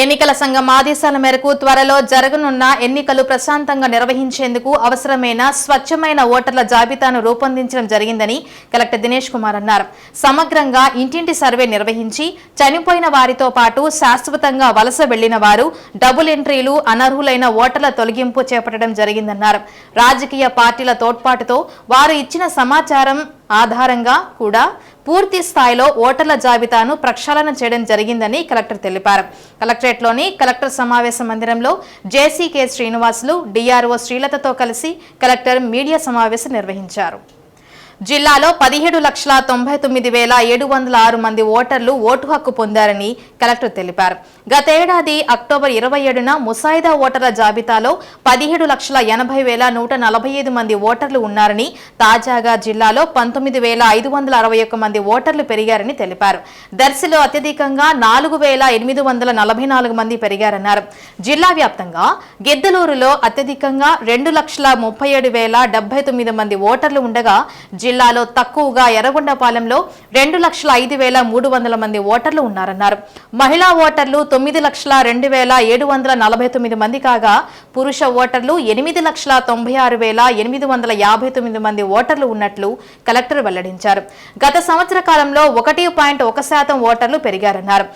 ఎన్నికల సంఘం ఆదేశాల మేరకు త్వరలో జరగనున్న ఎన్నికలు ప్రశాంతంగా నిర్వహించేందుకు అవసరమైన స్వచ్ఛమైన ఓటర్ల జాబితాను రూపొందించడం జరిగిందని కలెక్టర్ దినేష్ కుమార్ అన్నారు. సమగ్రంగా ఇంటింటి సర్వే నిర్వహించి చనిపోయిన వారితో పాటు శాశ్వతంగా వలస వెళ్ళిన వారు డబుల్ ఎంట్రీలు అనర్హులైన ఓటర్ల తొలగింపు చేపట్టడం జరిగిందన్నారు. రాజకీయ పార్టీల తోడ్పాటుతో వారు ఇచ్చిన సమాచారం ఆధారంగా కూడా పూర్తి స్థాయిలో ఓటర్ల జాబితాను ప్రక్షాళన చేయడం జరిగిందని కలెక్టర్ తెలిపారు. కలెక్టరేట్లోని కలెక్టర్ సమావేశ మందిరంలో జేసీకే శ్రీనివాసులు డిఆర్ఓ శ్రీలతతో కలిసి కలెక్టర్ మీడియా సమావేశం నిర్వహించారు. జిల్లాలో పదిహేడు లక్షల తొంభై తొమ్మిది వేల ఏడు వందల ఆరు మంది ఓటర్లు ఓటు హక్కు పొందారని కలెక్టర్ తెలిపారు. గతేడాది అక్టోబర్ ఇరవై ఏడున ముసాయిదా ఓటర్ల జాబితాలో పదిహేడు లక్షల ఎనభై వేల నూట నలభై ఐదు మంది ఓటర్లు ఉన్నారని తాజాగా జిల్లాలో పంతొమ్మిది వేల ఐదు వందల అరవై ఒక్క మంది ఓటర్లు పెరిగారని తెలిపారు. దర్శిలో అత్యధికంగా నాలుగు వేల ఎనిమిది వందల నలభై నాలుగు మంది పెరిగారన్నారు. జిల్లా వ్యాప్తంగా గిద్దలూరులో అత్యధికంగా రెండు లక్షల ముప్పై ఏడు వేల డెబ్బై తొమ్మిది మంది ఓటర్లు ఉండగా జిల్లాలో తక్కువగా ఎర్రగొండపాలెంలో రెండు లక్షల ఐదు వేల మూడు వందల మంది ఓటర్లు ఉన్నారన్నారు. మహిళా ఓటర్లు తొమ్మిది లక్షల రెండు వేల ఏడు వందల నలభై తొమ్మిది మంది కాగా పురుష ఓటర్లు ఎనిమిది లక్షల తొంభై ఆరు వేల ఎనిమిది వందల యాభై తొమ్మిది మంది ఓటర్లు ఉన్నట్లు కలెక్టర్ వెల్లడించారు. గత సంవత్సర కాలంలో ఒకటి పాయింట్ ఒక శాతం ఓటర్లు పెరిగారన్నారు.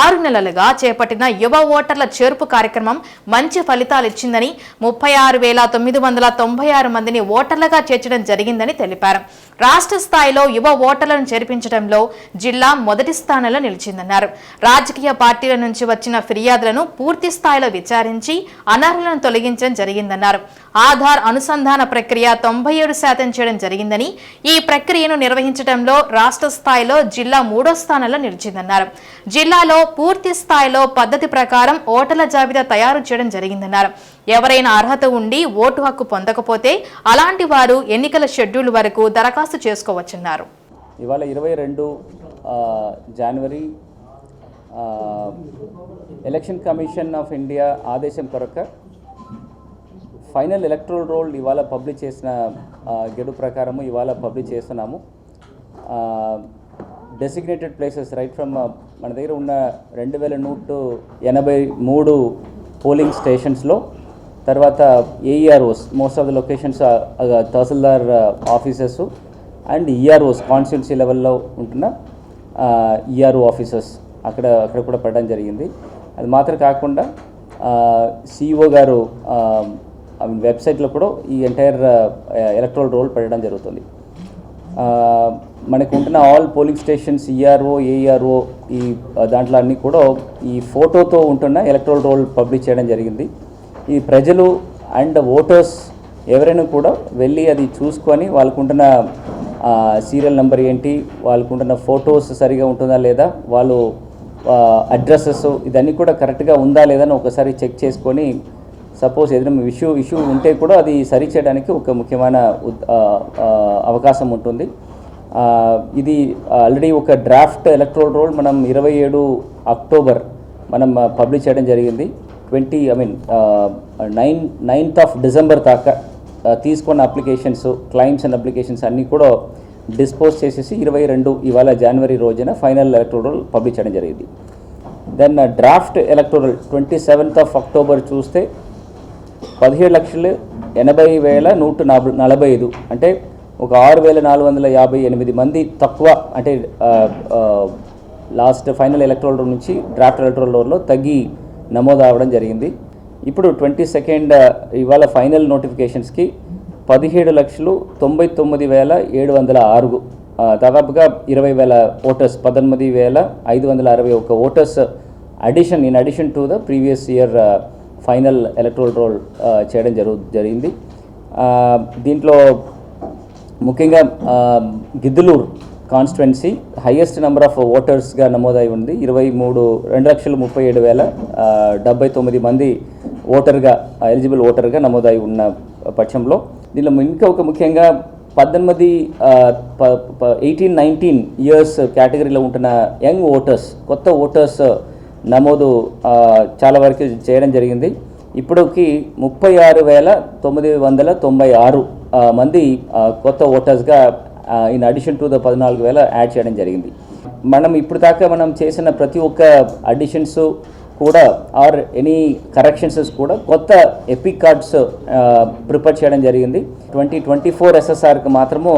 ఆరు నెలలుగా చేపట్టిన యువ ఓటర్ల చేర్పు కార్యక్రమం మంచి ఫలితాలు ఇచ్చిందని ముప్పై ఆరు వేల తొమ్మిది వందల తొంభై ఆరు మందిని ఓటర్లుగా చేర్చడం జరిగిందని తెలిపారు. రాష్ట్ర స్థాయిలో యువ ఓటర్లను చేర్పించడంలో జిల్లా మొదటి స్థానంలో నిలిచిందన్నారు. రాజకీయ పార్టీల నుంచి వచ్చిన ఫిర్యాదులను పూర్తి స్థాయిలో విచారించి అనర్హులను తొలగించడం జరిగిందన్నారు. ఆధార్ అనుసంధాన ప్రక్రియ తొంభై ఏడు శాతం చేయడం జరిగిందని ఈ ప్రక్రియను నిర్వహించడంలో రాష్ట్ర స్థాయిలో జిల్లా మూడో స్థానంలో నిలిచిందన్నారు. జిల్లాలో పూర్తి స్థాయిలో పద్ధతి ప్రకారం ఓటర్ల జాబితా తయారు చేయడం జరిగిందన్నారు. ఎవరైనా అర్హత ఉండి ఓటు హక్కు పొందకపోతే అలాంటి వారు ఎన్నికల షెడ్యూల్ వరకు దరఖాస్తు చేసుకోవచ్చన్నారు. ఇవాళ ఇరవై రెండు జనవరి ఎలక్షన్ కమిషన్ ఆఫ్ ఇండియా ఆదేశం కొరక ఫైనల్ ఎలక్ట్రల్ రోల్ ఇవాళ పబ్లిష్ చేసిన గెడు ప్రకారము ఇవాళ పబ్లిష్ చేస్తున్నాము. డెసిగ్నేటెడ్ ప్లేసెస్ రైట్ ఫ్రమ్ మన దగ్గర ఉన్న రెండు వేల నూట ఎనభై మూడు పోలింగ్ స్టేషన్స్లో తర్వాత AEROs most of the locations tahsildar offices and EROs constituency లెవెల్లో ఉంటున్న uh, ఈఆర్ఓ ఆఫీసర్స్ అక్కడ అక్కడ కూడా పెట్టడం జరిగింది. అది మాత్రం కాకుండా uh, సిఇఓ గారు ఐ మీన్ వెబ్సైట్లో కూడా ఈ ఎంటైర్ ఎలక్ట్రల్ రోల్ పెట్టడం జరుగుతుంది. Uh, మనకు ఉంటున్న all polling stations ERO AERO ఈ దాంట్లో అన్నీ కూడా ఈ ఫోటోతో ఉంటున్న ఎలక్ట్రల్ రోల్ పబ్లిష్ చేయడం జరిగింది. ఈ ప్రజలు అండ్ ఓటర్స్ ఎవరైనా కూడా వెళ్ళి అది చూసుకొని వాళ్ళకుంటున్న సీరియల్ నెంబర్ ఏంటి వాళ్ళకుంటున్న ఫొటోస్ సరిగా ఉంటుందా లేదా వాళ్ళు అడ్రస్సెస్ ఇదన్నీ కూడా కరెక్ట్గా ఉందా లేదా అని ఒకసారి చెక్ చేసుకొని సపోజ్ ఏదైనా ఇష్యూ ఇష్యూ ఉంటే కూడా అది సరి చేయడానికి ఒక ముఖ్యమైన అవకాశం ఉంటుంది. ఇది ఆల్రెడీ ఒక డ్రాఫ్ట్ ఎలక్ట్రోల్ రోల్ మనం ఇరవై ఏడు అక్టోబర్ మనం పబ్లిష్ చేయడం జరిగింది. Twenty I mean nine ninth of December దాకా uh, తీసుకున్న అప్లికేషన్స్ క్లైమ్స్ అండ్ అప్లికేషన్స్ అన్నీ కూడా డిస్పోజ్ చేసేసి ఇరవై రెండు ఇవాళ జనవరి రోజున ఫైనల్ ఎలక్టోరల్ రోల్ పబ్లిష్ చేయడం జరిగింది. Then draft electoral twenty seventh of October చూస్తే పదిహేడు లక్షలు ఎనభై వేల నూట నలభై నలభై ఐదు అంటే ఒక ఆరు వేల నాలుగు వందల యాభై ఎనిమిది మంది తక్కువ అంటే లాస్ట్ ఫైనల్ ఎలక్ట్రోల్ నుంచి డ్రాఫ్ట్ ఎలక్ట్రోల్ రోల్లో తగ్గి నమోదు అవ్వడం జరిగింది. ఇప్పుడు ట్వంటీ సెకండ్ ఇవాళ ఫైనల్ నోటిఫికేషన్స్కి పదిహేడు లక్షలు తొంభై తొమ్మిది వేల ఏడు వందల ఆరు దాదాపుగా ఇరవై వేల ఓటర్స్ పద్దెనిమిది వేల ఐదు వందల అరవై ఒక voters addition in addition to the previous year final electoral roll చేయడం జరుగు జరిగింది. దీంట్లో ముఖ్యంగా Giddaluru Giddaluru constituency highest number of ఓటర్స్గా నమోదై ఉంది. ఇరవై మూడు రెండు లక్షల ముప్పై ఏడు వేల డెబ్బై తొమ్మిది మంది ఓటర్గా ఎలిజిబుల్ ఓటర్గా నమోదై ఉన్న పక్షంలో. దీనిలో ఇంకా ఒక ముఖ్యంగా పద్దెనిమిది ఎయిటీన్ నైన్టీన్ ఇయర్స్ కేటగిరీలో ఉంటున్న యంగ్ ఓటర్స్ కొత్త ఓటర్స్ నమోదు చాలా వరకు చేయడం జరిగింది. ఇప్పటికి ముప్పై ఆరు వేల తొమ్మిది వందల తొంభై ఆరు మంది కొత్త ఓటర్స్గా ఇన్ అడిషన్ టు ద పద్నాలుగు వేల యాడ్ చేయడం జరిగింది. మనం ఇప్పుడు దాకా మనం చేసిన ప్రతి ఒక్క అడిషన్స్ కూడా ఆర్ ఎనీ కరెక్షన్స్ కూడా కొత్త ఎపిక్ కార్డ్స్ ప్రిపేర్ చేయడం జరిగింది. ట్వంటీ ట్వంటీ ఫోర్ ఎస్ఎస్ఆర్కి మాత్రము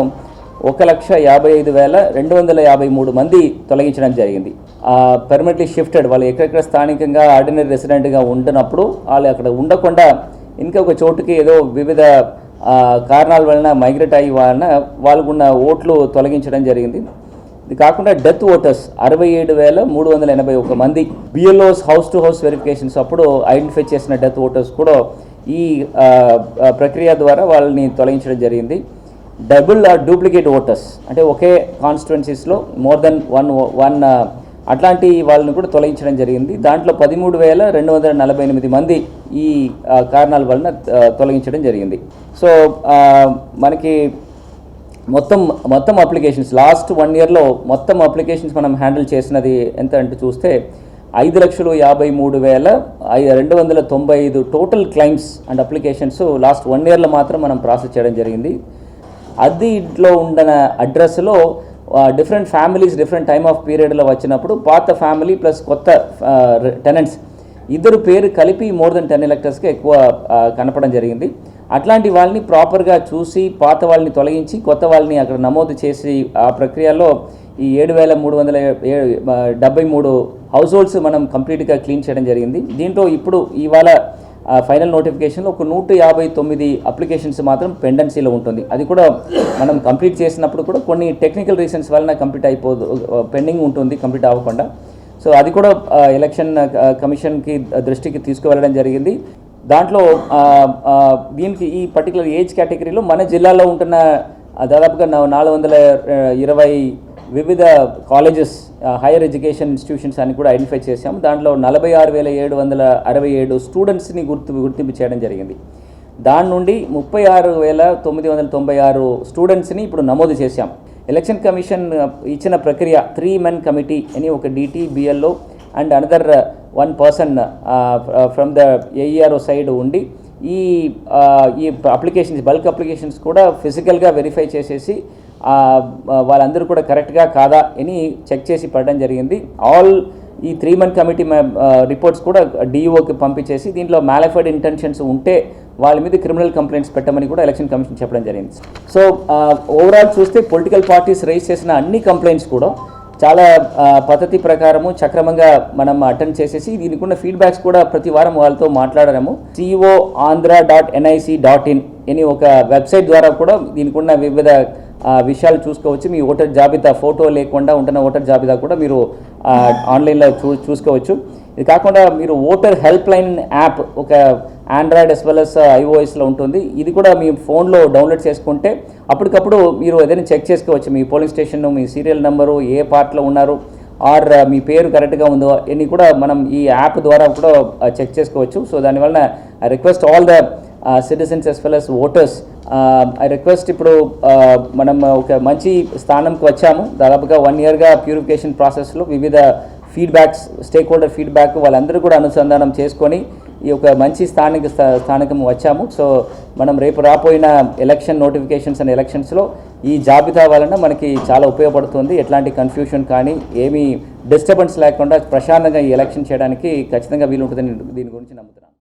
ఒక లక్ష యాభై ఐదు వేల రెండు వందల యాభై మూడు మంది తొలగించడం జరిగింది. పర్మనెంట్లీ షిఫ్టెడ్ వాళ్ళు ఎక్కడెక్కడ స్థానికంగా ఆర్డినరీ రెసిడెంట్గా ఉండినప్పుడు వాళ్ళు అక్కడ ఉండకుండా ఇంకా ఒక చోటుకి ఏదో వివిధ కారణాల వలన మైగ్రేట్ అయ్యి వలన వాళ్ళకున్న ఓట్లు తొలగించడం జరిగింది. ఇది కాకుండా డెత్ ఓటర్స్ అరవై ఏడు వేల మూడు వందల ఎనభై ఒక మంది BLOs house to house verifications అప్పుడు ఐడెంటిఫై చేసిన డెత్ ఓటర్స్ కూడా ఈ ప్రక్రియ ద్వారా వాళ్ళని తొలగించడం జరిగింది. డబుల్ డూప్లికేట్ ఓటర్స్ అంటే ఒకే కాన్స్టిట్యున్సీస్లో మోర్ దెన్ వన్ వన్ అట్లాంటి వాళ్ళని కూడా తొలగించడం జరిగింది. దాంట్లో పదిమూడు వేల రెండు వందల నలభై ఎనిమిది మంది ఈ కారణాల వలన తొలగించడం జరిగింది. సో మనకి మొత్తం మొత్తం అప్లికేషన్స్ లాస్ట్ వన్ ఇయర్లో మొత్తం అప్లికేషన్స్ మనం హ్యాండిల్ చేసినది ఎంత అంటే చూస్తే ఐదు లక్షలు యాభై మూడు వేల ఐదు రెండు వందల తొంభై ఐదు total claims and applications last one ఇయర్లో మాత్రం మనం ప్రాసెస్ చేయడం జరిగింది. అది ఇంట్లో ఉండన అడ్రస్లో different families different time of పీరియడ్లో వచ్చినప్పుడు పాత ఫ్యామిలీ ప్లస్ కొత్త టెనెంట్స్ ఇద్దరు పేరు కలిపి మోర్ దెన్ టెన్ ఎలక్టర్స్కి ఎక్కువ కనపడం జరిగింది. అట్లాంటి వాళ్ళని ప్రాపర్గా చూసి పాత వాళ్ళని తొలగించి కొత్త వాళ్ళని అక్కడ నమోదు చేసి ఆ ప్రక్రియలో ఈ ఏడు వేల మూడు వందల ఏ- డెబ్బై మూడు హౌస్ హోల్డ్స్ మనం కంప్లీట్గా క్లీన్ చేయడం జరిగింది. దీంట్లో ఇప్పుడు ఇవాళ ఫైనల్ నోటిఫికేషన్లో ఒక నూట యాభై తొమ్మిది అప్లికేషన్స్ మాత్రం పెండెన్సీలో ఉంటుంది. అది కూడా మనం కంప్లీట్ చేసినప్పుడు కూడా కొన్ని టెక్నికల్ రీజన్స్ వలన కంప్లీట్ అయిపోదు పెండింగ్ ఉంటుంది కంప్లీట్ అవ్వకుండా. సో అది కూడా ఎలక్షన్ కమిషన్కి దృష్టికి తీసుకువెళ్ళడం జరిగింది. దాంట్లో దీనికి ఈ పర్టికులర్ ఏజ్ కేటగిరీలో మన జిల్లాలో ఉంటున్న దాదాపుగా నాలుగు వందల ఇరవై వివిధ కాలేజెస్ హైయర్ ఎడ్యుకేషన్ ఇన్స్టిట్యూషన్స్ అని కూడా ఐడెంటిఫై చేశాం దాంట్లో నలభై ఆరు వేల ఏడు వందల అరవై ఏడు స్టూడెంట్స్ని గుర్తు గుర్తింపు చేయడం జరిగింది. దాని నుండి ముప్పై ఆరు వేల తొమ్మిది వందల తొంభై ఆరు స్టూడెంట్స్ని ఇప్పుడు నమోదు చేశాం. ఎలక్షన్ కమిషన్ ఇచ్చిన ప్రక్రియ త్రీ మెన్ కమిటీ అని ఒక DTBLO and another one person from the AERO side ఉండి ఈ ఈ అప్లికేషన్స్ బల్క్ అప్లికేషన్స్ కూడా ఫిజికల్గా వెరిఫై చేసేసి వాళ్ళందరూ కూడా కరెక్ట్గా కాదా అని చెక్ చేసి పడడం జరిగింది. ఆల్ ఈ త్రీ మంత్ కమిటీ రిపోర్ట్స్ కూడా డిఈఓకి పంపించేసి దీంట్లో మ్యాలిఫైడ్ ఇంటెన్షన్స్ ఉంటే వాళ్ళ మీద క్రిమినల్ కంప్లైంట్స్ పెట్టమని కూడా ఎలక్షన్ కమిషన్ చెప్పడం జరిగింది. సో ఓవరాల్ చూస్తే పొలిటికల్ పార్టీస్ రైజ్ చేసిన అన్ని కంప్లైంట్స్ కూడా చాలా పద్ధతి ప్రకారము చక్రమంగా మనం అటెండ్ చేసేసి దీనికి ఉన్న ఫీడ్బ్యాక్స్ కూడా ప్రతి వారం వాళ్ళతో మాట్లాడము CEO Andhra dot NIC dot in అని ఒక వెబ్సైట్ ద్వారా కూడా దీనికి ఉన్న వివిధ విషయాలు చూసుకోవచ్చు. మీ ఓటర్ జాబితా ఫోటో లేకుండా ఉంటున్న ఓటర్ జాబితా కూడా మీరు ఆన్లైన్లో చూ చూసుకోవచ్చు. ఇది కాకుండా మీరు ఓటర్ హెల్ప్ లైన్ యాప్ ఒక ఆండ్రాయిడ్ ఎస్ వెల్ ఎస్ ఐఓఎస్లో ఉంటుంది. ఇది కూడా మీ ఫోన్లో డౌన్లోడ్ చేసుకుంటే అప్పటికప్పుడు మీరు ఏదైనా చెక్ చేసుకోవచ్చు. మీ పోలింగ్ స్టేషన్ మీ సీరియల్ నెంబరు ఏ పార్ట్లో ఉన్నారు ఆర్ uh, మీ పేరు కరెక్ట్గా ఉందో ఇవన్నీ కూడా మనం ఈ యాప్ ద్వారా కూడా చెక్ చేసుకోవచ్చు. సో దానివల్ల I request all the citizens as well as voters I request ఇప్పుడు మనం ఒక మంచి స్థానంకి వచ్చాము. దాదాపుగా వన్ ఇయర్గా ప్యూరిఫికేషన్ ప్రాసెస్లో వివిధ ఫీడ్బ్యాక్స్ స్టేక్ హోల్డర్ ఫీడ్బ్యాక్ వాళ్ళందరూ కూడా అనుసంధానం చేసుకొని ఈ యొక్క మంచి స్థానిక స్థా- స్థానికం వచ్చాము. సో మనం రేపు రాపోయిన ఎలక్షన్ నోటిఫికేషన్స్ అండ్ ఎలక్షన్స్లో ఈ జాబితా వలన మనకి చాలా ఉపయోగపడుతుంది. ఎట్లాంటి కన్ఫ్యూషన్ కానీ ఏమీ డిస్టర్బెన్స్ లేకుండా ప్రశాంతంగా ఈ ఎలక్షన్ చేయడానికి ఖచ్చితంగా వీలుంటుందని దీని గురించి నమ్ముతున్నాను